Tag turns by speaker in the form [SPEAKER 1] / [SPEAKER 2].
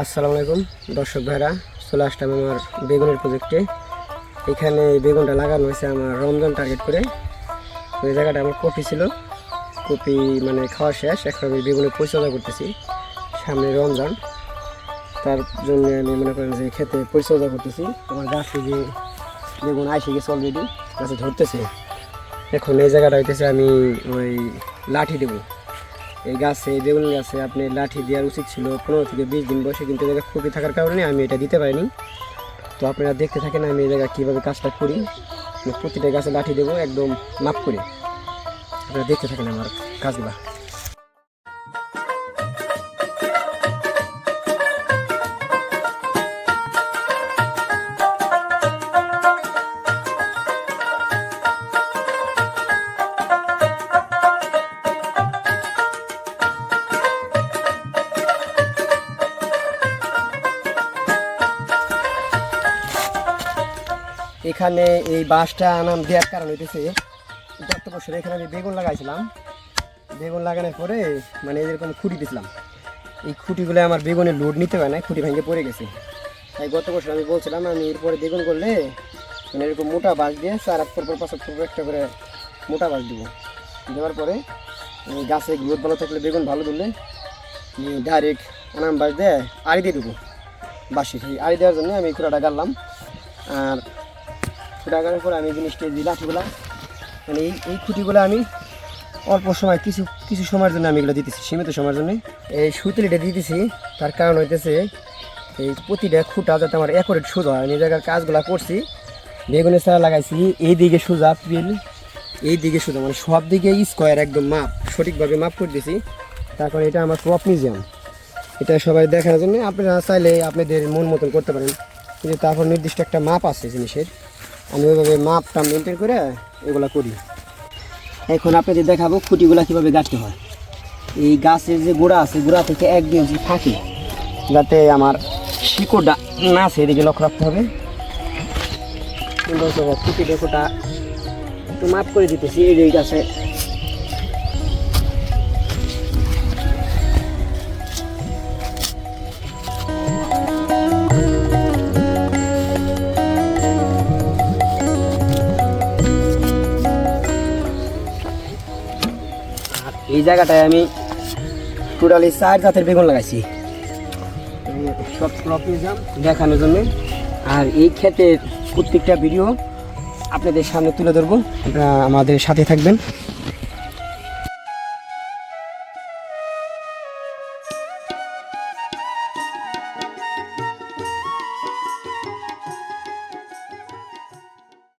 [SPEAKER 1] আসসালামু আলাইকুম, দর্শক ভাইরা, চলে আসলাম আমার বেগুনের প্রজেক্টে এখানে বেগুনটা লাগানো হয়েছে আমার রমজান টার্গেট করে। তো এই জায়গাটা আমার কপি ছিল। কপি মানে খাওয়া শেষ, এখন আমি বেগুনের পরিচর্যা করতেছি, সামনে রমজান। তার জন্য আমি মনে করেন যে খেতে পরিচর্যা করতেছি। আমার গাছে যে বেগুন আইসে গেছে অলরেডি গাছে ধরতেছে। এখন এই জায়গাটা হইতেছে আমি ওই লাঠি দেবো। এই গাছে বেগুন গাছে আপনি লাঠি দেওয়ার উচিত ছিল। পনেরো থেকে বিশ দিন বসে কিন্তু জায়গায় খুবই থাকার কারণে আমি এটা দিতে পারিনি। তো আপনারা দেখতে থাকেন আমি এই জায়গায় কীভাবে কাজটা করি। প্রতিটা গাছে লাঠি দেবো, একদম মাপ করে। আপনারা দেখতে থাকেন আমার কাজগুলা। এখানে এই বাঁশটা নাম দেওয়ার কারণ হইতেছে, গত বছর এখানে আমি বেগুন লাগাইছিলাম। বেগুন লাগানোর পরে মানে এরকম খুঁটি দিছিলাম। এই খুঁটিগুলো আমার বেগুনে লোড নিতে পারে না খুঁটি ভেঙে পড়ে গেছে। তাই গত বছর আমি বলছিলাম, আমি এরপরে বেগুন করলে মানে এরকম মোটা বাঁশ দিয়ে চার হাত পর পাঁচ পর একটা করে মোটা বাঁশ দিব। দেওয়ার পরে গাছে গ্রোথ ভালো থাকলে বেগুন ভালো ধরলে ডাইরেক্ট আনাম বাঁশ দিয়ে আড়ি দিয়ে দেবো। এই আড়ি দেওয়ার জন্য আমি খুঁড়াটা গাড়লাম। আর ফুটাগানোর পরে আমি জিনিসটা দিই লাঠিগুলা মানে এই এই খুঁটিগুলো আমি অল্প সময়, কিছু কিছু সময়ের জন্য আমি এগুলো দিতেছি, সীমিত সময়ের জন্য। এই সুতলিটা দিতেছি, তার কারণ হইতেছে এই প্রতিটা খুঁটা যাতে আমার অ্যাকুরেট সোজা হয়। আমি এই জায়গার কাজগুলো করছি বেগুনের চারা লাগাইছি এই দিকে সোজা পিল এই দিকে সোজা মানে সব দিকে স্কোয়ার একদম মাপ, সঠিকভাবে মাপ করে দিয়েছি তারপর এটা আমার ক্রপ মিউজিয়াম এটা সবাই দেখার জন্য আপনারা চাইলে আপনাদের মন মতন করতে পারেন। কিন্তু তারপর নির্দিষ্ট একটা মাপ আছে জিনিসের। আমি ওইভাবে মাপটা মেনটেন করে এগুলো করি। এখন আপনাদের দেখাবো খুঁটিগুলো কীভাবে গাঁটতে হয়। এই গাছের যে গোড়া আছে, গোড়া থেকে এক ইঞ্চি থাকে যাতে আমার শিকড়টা না সেদিকে লক্ষ্য রাখতে হবে। খুঁটি ডেকোটা একটু মাপ করে দিতেছি এই গাছে এই জায়গাটায় আমি টোটালি চার জাতের বেগুন লাগাইছি। সব ক্রপ দেখানোর জন্য। আর এই ক্ষেতের প্রত্যেকটা ভিডিও আপনাদের সামনে তুলে ধরবো। আপনারা আমাদের সাথে থাকবেন।